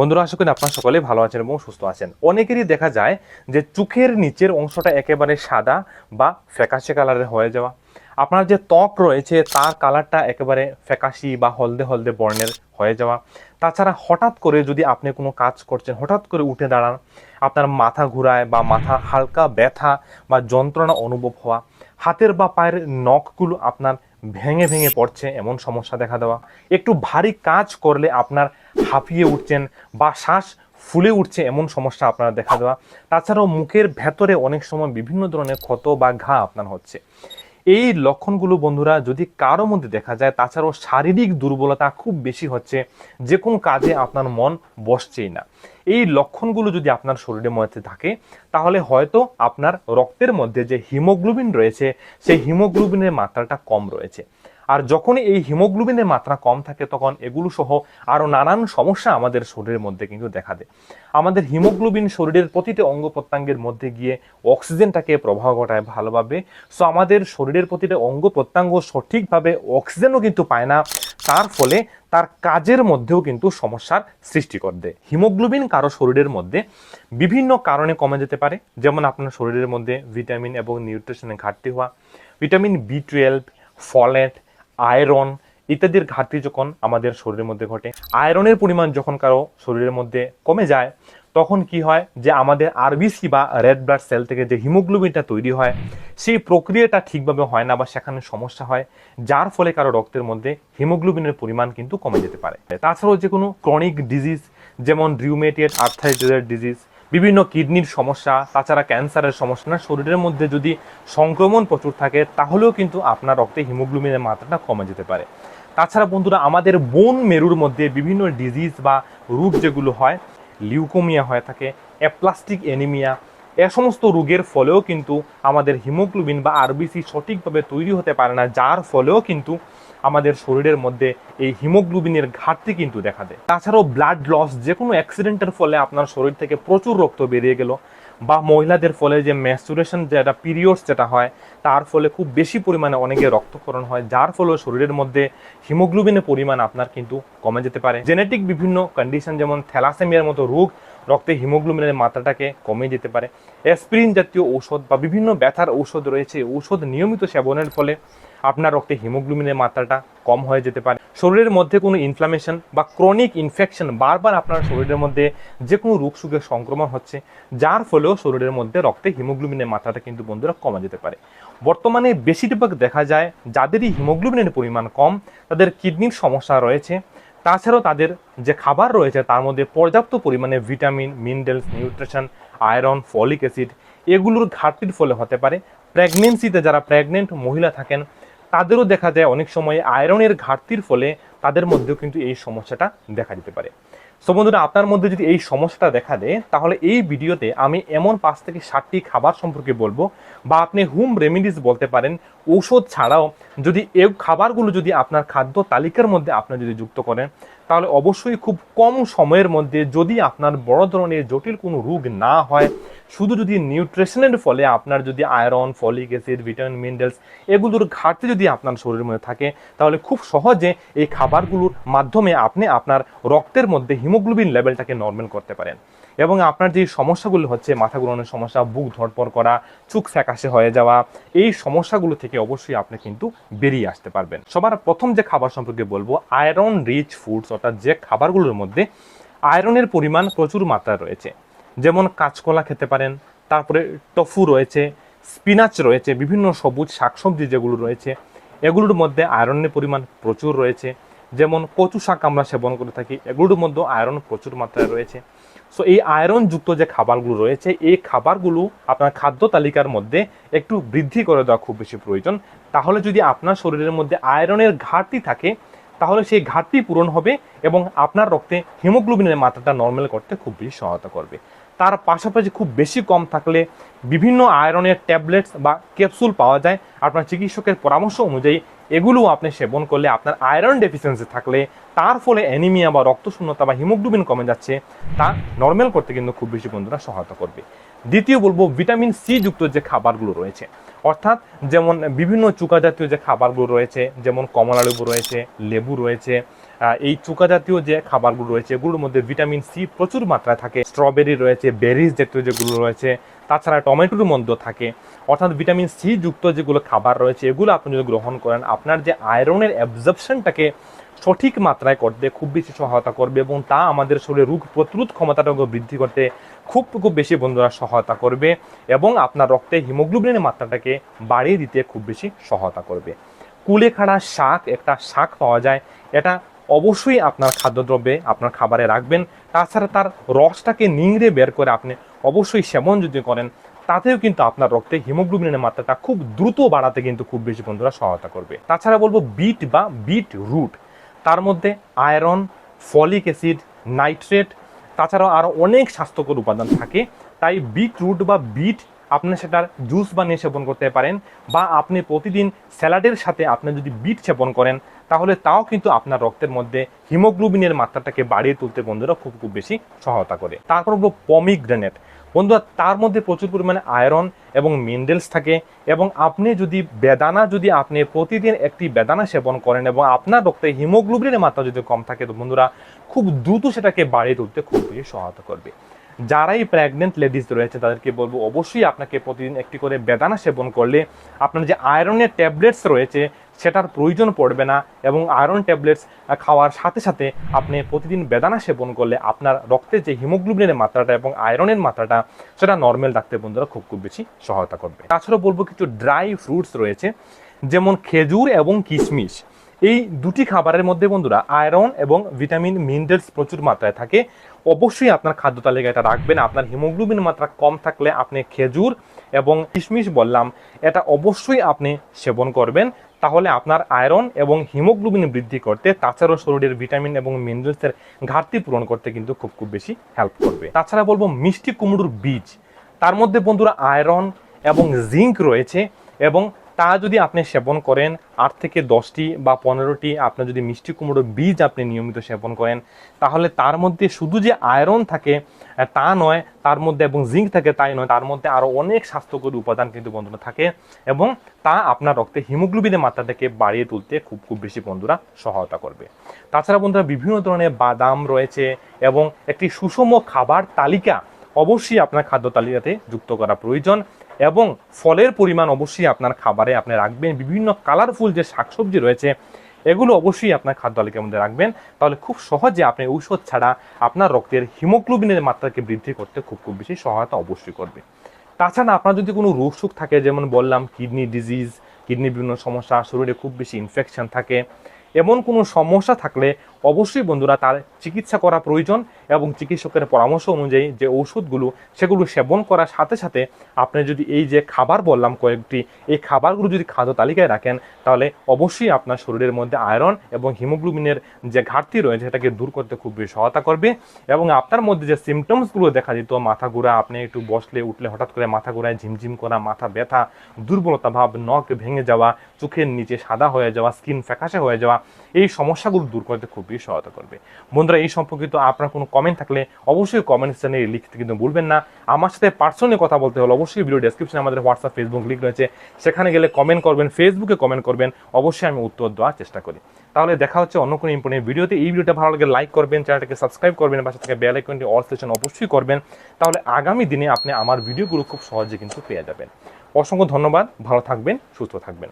বন্ধুরা, আশা করি আপনারা সকলে ভালো আছেন এবং সুস্থ আছেন। অনেকেরই দেখা যায় যে চোখের নিচের অংশটা একেবারে সাদা বা ফ্যাকাশে কালারের হয়ে যাওয়া। আপনার যে ত্বক রয়েছে, তার কালারটা একেবারে ফ্যাকাশি বা হলদে হলদে বর্ণের হয়ে যাওয়া। তাছাড়া হঠাৎ করে যদি আপনি কোনো কাজ করছেন, হঠাৎ করে উঠে দাঁড়ান, আপনার মাথা ঘুরায় বা মাথা হালকা ব্যথা বা যন্ত্রণা অনুভব হওয়া, হাতের বা পায়ের নখগুলো আপনার ভেঙে ভেঙে পড়ছে, এমন সমস্যা দেখা দেওয়া। একটু ভারী কাজ করলে আপনার হাঁপিয়ে উঠছেন বা শ্বাস ফুলে উঠছে, এমন সমস্যা আপনার দেখা দেওয়া। তাছাড়াও মুখের ভেতরে অনেক সময় বিভিন্ন ধরনের ক্ষত বা ঘা আপনার হচ্ছে। এই লক্ষণগুলো বন্ধুরা যদি কারও মধ্যে দেখা যায়, তাছাড়াও শারীরিক দুর্বলতা খুব বেশি হচ্ছে যে কোনো কাজে আপনার মন বসছেই না। এই লক্ষণগুলো যদি আপনার শরীরের মধ্যে থাকে, তাহলে হয়তো আপনার রক্তের মধ্যে যে হিমোগ্লোবিন রয়েছে, সেই হিমোগ্লোবিনের মাত্রাটা কম রয়েছে। আর যখনই এই হিমোগ্লোবিনের মাত্রা কম থাকে তখন এগুলো সহ আরও নানান সমস্যা আমাদের শরীরের মধ্যে কিন্তু দেখা দেয়। আমাদের হিমোগ্লোবিন শরীরের প্রতিটি অঙ্গ প্রত্যঙ্গের মধ্যে গিয়ে অক্সিজেনটাকে প্রবাহ ঘটায় ভালোভাবে। সো আমাদের শরীরের প্রতিটা অঙ্গ প্রত্যঙ্গ সঠিকভাবে অক্সিজেনও কিন্তু পায় না। তার ফলে তার কাজের মধ্যেও কিন্তু সমস্যার সৃষ্টি করে দেয়। হিমোগ্লোবিন কারও শরীরের মধ্যে বিভিন্ন কারণে কমে যেতে পারে। যেমন আপনার শরীরের মধ্যে ভিটামিন এবং নিউট্রিশনের ঘাটতি হওয়া, vitamin B twelve, folate iron ইত্যাদির ঘাটতি যখন আমাদের শরীরের মধ্যে ঘটে, আয়রনের পরিমাণ যখন কারও শরীরের মধ্যে কমে যায়, তখন কি হয় যে আমাদের আরবিসি বা রেড ব্লাড সেল থেকে যে হিমোগ্লোবিনটা তৈরি হয়, সেই প্রক্রিয়াটা ঠিকভাবে হয় না বা সেখানে সমস্যা হয়, যার ফলে কারও রক্তের মধ্যে হিমোগ্লোবিনের পরিমাণ কিন্তু কমে যেতে পারে। তাছাড়াও যে কোনো ক্রনিক ডিজিজ যেমন রিউমেটেড আর্থাইটিসের ডিজিজ বিভিন্ন কিডনির সমস্যা, তাছাড়া ক্যান্সারের সমস্যা শরীরের মধ্যে যদি সংক্রমণ প্রচুর থাকে, তাহলেও কিন্তু আপনার রক্তে হিমোগ্লোবিনের মাত্রাটা কমে যেতে পারে। তাছাড়া বন্ধুরা, আমাদের বোন মেরুর মধ্যে বিভিন্ন ডিজিজ বা রোগ যেগুলো হয় লিউকোমিয়া হয়ে থাকে অ্যাপ্লাস্টিক অ্যানিমিয়া এ সমস্ত রোগের ফলেও কিন্তু আমাদের হিমোগ্লোবিন বা আরবিসি সঠিকভাবে তৈরি হতে পারে না, যার ফলেও কিন্তু আমাদের শরীরের মধ্যে এই হিমোগ্লোবিনের ঘাটতি কিন্তু দেখা দেয়। তাছাড়াও ব্লাড লস যে কোনো অ্যাক্সিডেন্টের ফলে আপনার শরীর থেকে প্রচুর রক্ত বেরিয়ে গেল বা মহিলাদের ফলে যে ম্যাস্টুরেশন যেটা পিরিয়ডস যেটা হয়, তার ফলে খুব বেশি পরিমাণে অনেকে রক্তক্ষরণ হয়, যার ফলে শরীরের মধ্যে হিমোগ্লোবিনের পরিমাণ আপনার কিন্তু কমে যেতে পারে। জেনেটিক বিভিন্ন কন্ডিশন যেমন থ্যালাসেমিয়ার মতো রোগ, রক্তে হিমোগ্লোবিনের মাত্রাটাকে কমে যেতে পারে। অ্যাসপিরিন জাতীয় ঔষধ বা বিভিন্ন ব্যথার ঔষধ রয়েছে, ঔষধ নিয়মিত সেবনের ফলে আপনার রক্তে হিমোগ্লোবিনের মাত্রাটা কম হয়ে যেতে পারে। শরীরের মধ্যে কোনো ইনফ্লামেশন বা ক্রনিক ইনফেকশন বারবার আপনার শরীরের মধ্যে যে কোনো রোগ সুখের সংক্রমণ হচ্ছে, যার ফলেও শরীরের মধ্যে রক্তে হিমোগ্লোবিনের মাত্রাটা কিন্তু বন্ধুরা কমে যেতে পারে। বর্তমানে বেশিরভাগ দেখা যায়, যাদেরই হিমোগ্লোবিনের পরিমাণ কম, তাদের কিডনির সমস্যা রয়েছে। তাছাড়াও তাদের যে খাবার রয়েছে, তার মধ্যে পর্যাপ্ত পরিমাণে vitamin, minerals, nutrition, iron, folic acid, এগুলোর ঘাটতির ফলে হতে পারে। প্রেগনেন্সিতে যারা প্রেগনেন্ট মহিলা থাকেন তাদেরও দেখা যায় অনেক সময় আয়রনের ঘাটতির ফলে তাদের মধ্যেও কিন্তু এই সমস্যাটা দেখা দিতে পারে। সো বন্ধুরা, আপনার মধ্যে যদি এই সমস্যাটা দেখা দেয়, তাহলে এই ভিডিওতে আমি এমন পাঁচ থেকে ষাটটি খাবার সম্পর্কে বলব বা আপনি হোম রেমিডিস বলতে পারেন। ঔষধ ছাড়াও যদি এই খাবারগুলো যদি আপনার খাদ্য তালিকার মধ্যে আপনি যদি যুক্ত করেন তাহলে অবশ্যই খুব কম সময়ের মধ্যে যদি আপনার বড় ধরনের জটিল কোনো রোগ না হয়, শুধু যদি নিউট্রিশনের ফলে আপনার যদি iron, folic acid, vitamin, minerals এগুলোর ঘাটতি যদি আপনার শরীরের মধ্যে থাকে, তাহলে খুব সহজে এই খাবারগুলোর মাধ্যমে আপনি আপনার রক্তের মধ্যে হিমোগ্লোবিন লেভেলটাকে নর্মাল করতে পারেন। এবং আপনার যে সমস্যাগুলো হচ্ছে, মাথা ঘুরানোর সমস্যা, বুক ধরপড় করা, চোখ ফ্যাকাশে হয়ে যাওয়া, এই সমস্যাগুলো থেকে অবশ্যই আপনি কিন্তু বেরিয়ে আসতে পারবেন। সবার প্রথম যে খাবার সম্পর্কে বলব আয়রন রিচ ফুডস অর্থাৎ যে খাবারগুলোর মধ্যে আয়রনের পরিমাণ প্রচুর মাত্রায় রয়েছে। যেমন কাঁচকলা খেতে পারেন, তারপরে টফু রয়েছে স্পিনাচ রয়েছে, বিভিন্ন সবুজ শাকসবজি যেগুলো রয়েছে, এগুলোর মধ্যে আয়রনের পরিমাণ প্রচুর রয়েছে। যেমন কচু শাক আমরা সেবন করে থাকি, এগুলোর মধ্যে আয়রন প্রচুর মাত্রায় রয়েছে। সো এই আয়রনযুক্ত যে খাবারগুলো রয়েছে, এই খাবারগুলো আপনার খাদ্য তালিকার মধ্যে একটু বৃদ্ধি করে দেওয়া খুব বেশি প্রয়োজন। তাহলে যদি আপনার শরীরের মধ্যে আয়রনের ঘাটতি থাকে, তাহলে সেই ঘাটতি পূরণ হবে এবং আপনার রক্তে হিমোগ্লোবিনের মাত্রাটা নর্মাল করতে খুব বেশি সহায়তা করবে। তার পাশাপাশি খুব বেশি কম থাকলে বিভিন্ন আয়রনের ট্যাবলেটস বা ক্যাপসুল পাওয়া যায়। আপনার চিকিৎসকের পরামর্শ অনুযায়ী এগুলো আপনি সেবন করলে আপনার আয়রন ডেফিসিয়েন্সি থাকলে তার ফলে অ্যানিমিয়া বা রক্তশূন্যতা বা হিমোগ্লোবিন কমে যাচ্ছে, তা নর্মাল করতে কিন্তু খুব বেশি বন্ধুরা সহায়তা করবে। দ্বিতীয় বলব ভিটামিন সি যুক্ত যে খাবারগুলো রয়েছে, অর্থাৎ যেমন বিভিন্ন চুকা জাতীয় যে খাবারগুলো রয়েছে, যেমন কমলা লেবু রয়েছে লেবু রয়েছে এই চুকা জাতীয় যে খাবারগুলো রয়েছে, এগুলোর মধ্যে ভিটামিন সি প্রচুর মাত্রায় থাকে। স্ট্রবেরি রয়েছে বেরিজ জাতীয় যেগুলো রয়েছে তাছাড়া টমেটোর মধ্যে থাকে। অর্থাৎ ভিটামিন সি যুক্ত যেগুলো খাবার রয়েছে, এগুলো আপনি যদি গ্রহণ করেন, আপনার যে আয়রনের অ্যাবজর্পশনটাকে সঠিক মাত্রায় করতে খুব বেশি সহায়তা করবে এবং তা আমাদের শরীরে রোগ প্রতিরোধ ক্ষমতাটাকে বৃদ্ধি করতে খুব খুব বেশি বন্ধুরা সহায়তা করবে এবং আপনার রক্তে হিমোগ্লোবিনের মাত্রাটাকে বাড়িয়ে দিতে খুব বেশি সহায়তা করবে। কুলেখাড়া শাক, একটা শাক পাওয়া যায়, এটা অবশ্যই আপনার খাদ্যদ্রব্যে আপনার খাবারে রাখবেন। তাছাড়া তার রসটাকে নিংড়ে বের করে আপনি অবশ্যই সেবন যদি করেন, তাতেও কিন্তু আপনার রক্তে হিমোগ্লোবিনের মাত্রাটা খুব দ্রুত বাড়াতে কিন্তু খুব বেশি বন্ধুরা সহায়তা করবে। তাছাড়া বলব বিট বা বিট রুট, তার মধ্যে আয়রন, ফলিক অ্যাসিড, নাইট্রেট, তাছাড়াও আরও অনেক স্বাস্থ্যকর উপাদান থাকে। তাই বিট রুট বা বিট আপনি সেটার জুস বানিয়ে সেবন করতে পারেন বা আপনি প্রতিদিন স্যালাডের সাথে আপনি যদি বিট সেবন করেন, তাহলে তাও কিন্তু আপনার রক্তের মধ্যে হিমোগ্লোবিনের মাত্রাটাকে বাড়িয়ে তুলতে বন্ধুরা খুব খুব বেশি সহায়তা করে। তারপর হলো পমিগ্রেনেট। বন্ধুরা, তার মধ্যে প্রচুর পরিমাণে আয়রন এবং মিনারেলস থাকে এবং আপনি যদি বেদানা, যদি আপনি প্রতিদিন একটি বেদানা সেবন করেন এবং আপনার রক্তে হিমোগ্লোবিনের মাত্রা যদি কম থাকে, তো বন্ধুরা খুব দ্রুত সেটাকে বাড়িয়ে তুলতে খুব বেশি সহায়তা করবে। যারাই প্রেগনেন্ট লেডিস রয়েছে, তাদেরকে বলব অবশ্যই আপনাকে প্রতিদিন একটি করে বেদানা সেবন করলে আপনার যে আয়রনের ট্যাবলেটস রয়েছে, সেটার প্রয়োজন পড়বে না এবং আয়রন ট্যাবলেটস খাওয়ার সাথে সাথে আপনি প্রতিদিন বেদানা সেবন করলে আপনার রক্তে যে হিমোগ্লোবিনের মাত্রাটা এবং আয়রনের মাত্রাটা, সেটা নর্মাল রাখতে বন্ধুরা খুব খুব বেশি সহায়তা করবে। তাছাড়া বলব কিছু ড্রাই ফ্রুটস রয়েছে, যেমন খেজুর এবং কিশমিশ। এই দুটি খাবারের মধ্যে বন্ধুরা আয়রন এবং ভিটামিন মিনারেলস প্রচুর মাত্রায় থাকে। অবশ্যই আপনার খাদ্য তালিকায় এটা রাখবেন। আপনার হিমোগ্লোবিন মাত্রা কম থাকলে আপনি খেজুর এবং কিশমিশ বললাম, এটা অবশ্যই আপনি সেবন করবেন। তাহলে আপনার আয়রন এবং হিমোগ্লোবিন বৃদ্ধি করতে তাছাড়াও শরীরের ভিটামিন এবং মিনারেলসের ঘাটতি পূরণ করতে কিন্তু খুব খুব বেশি হেল্প করবে। তাছাড়া বলব মিষ্টি কুমড়োর বীজ। তার মধ্যে বন্ধুরা আয়রন এবং জিঙ্ক রয়েছে এবং তা যদি আপনি সেবন করেন, আট থেকে দশটি বা পনেরোটি আপনার যদি মিষ্টি কুমড়োর বীজ আপনি নিয়মিত সেবন করেন, তাহলে তার মধ্যে শুধু যে আয়রন থাকে তা নয়, তার মধ্যে এবং জিঙ্ক থাকে তাই নয়, তার মধ্যে আরও অনেক স্বাস্থ্যকর উপাদান কিন্তু বন্ধুরা থাকে এবং তা আপনার রক্তে হিমোগ্লোবিনের মাত্রাটাকে বাড়িয়ে তুলতে খুব খুব বেশি বন্ধুরা সহায়তা করবে। তাছাড়া বন্ধুরা বিভিন্ন ধরনের বাদাম রয়েছে এবং একটি সুষম খাবার তালিকা অবশ্যই আপনার খাদ্য তালিকাতে যুক্ত করা প্রয়োজন। এবং ফলের পরিমাণ অবশ্যই আপনার খাবারে আপনি রাখবেন। বিভিন্ন কালারফুল যে শাকসবজি রয়েছে, এগুলো অবশ্যই আপনার খাদ্য তালিকার মধ্যে রাখবেন। তাহলে খুব সহজে আপনি ঔষধ ছাড়া আপনার রক্তের হিমোগ্লোবিনের মাত্রাকে বৃদ্ধি করতে খুব খুব বেশি সহায়তা অবশ্যই করবে। তাছাড়া আপনার যদি কোনো রোগ সুখ থাকে, যেমন বললাম, কিডনি ডিজিজ কিডনির বিভিন্ন সমস্যা, শরীরে খুব বেশি ইনফেকশন থাকে, এমন কোনো সমস্যা থাকলে অবশ্যই বন্ধুরা তার চিকিৎসা করা প্রয়োজন এবং চিকিৎসকের পরামর্শ অনুযায়ী যে ওষুধগুলো, সেগুলো সেবন করার সাথে সাথে আপনি যদি এই যে খাবার বললাম কয়েকটি, এই খাবারগুলো যদি খাদ্য তালিকায় রাখেন, তাহলে অবশ্যই আপনার শরীরের মধ্যে আয়রন এবং হিমোগ্লোবিনের যে ঘাটতি রয়েছে সেটাকে দূর করতে খুব বেশি সহায়তা করবে এবং আপনার মধ্যে যে সিমটমসগুলো দেখা দিত, মাথা ঘোরা, আপনি একটু বসলে, উঠলে হঠাৎ করে মাথা ঘোরায়, ঝিমঝিম করা, মাথা ব্যথা, দুর্বলতা ভাব, নখ ভেঙে যাওয়া, চোখের নিচে সাদা হয়ে যাওয়া স্কিন ফ্যাকাশে হয়ে যাওয়া, এই সমস্যাগুলো দূর করতে খুব বেশি সহায়তা করবে। বন্ধুরা, এই সম্পর্কিত আপনার কোনো কমেন্ট থাকলে অবশ্যই কমেন্ট সেকশনে লিখতে কিন্তু ভুলবেন না। আমার সাথে পার্সোনালি কথা বলতে হলে অবশ্যই ভিডিও ডেসক্রিপশনে আমাদের হোয়াটসঅ্যাপ ফেসবুক লিঙ্ক রয়েছে। সেখানে গেলে কমেন্ট করবেন ফেসবুকে কমেন্ট করবেন। অবশ্যই আমি উত্তর দেওয়ার চেষ্টা করি। তাহলে দেখা হচ্ছে অন্য কোনো ইম্পর্টেন্ট ভিডিওতে এই ভিডিওটা ভালো লাগে লাইক করবেন চ্যানেলটাকে সাবস্ক্রাইব করবেন, পাশে থেকে বেল আইকনটি অল সেশন অবশ্যই করবেন। তাহলে আগামী দিনে আপনি আমার ভিডিওগুলো খুব সহজে কিন্তু পেয়ে যাবেন। অসংখ্য ধন্যবাদ। ভালো থাকবেন, সুস্থ থাকবেন।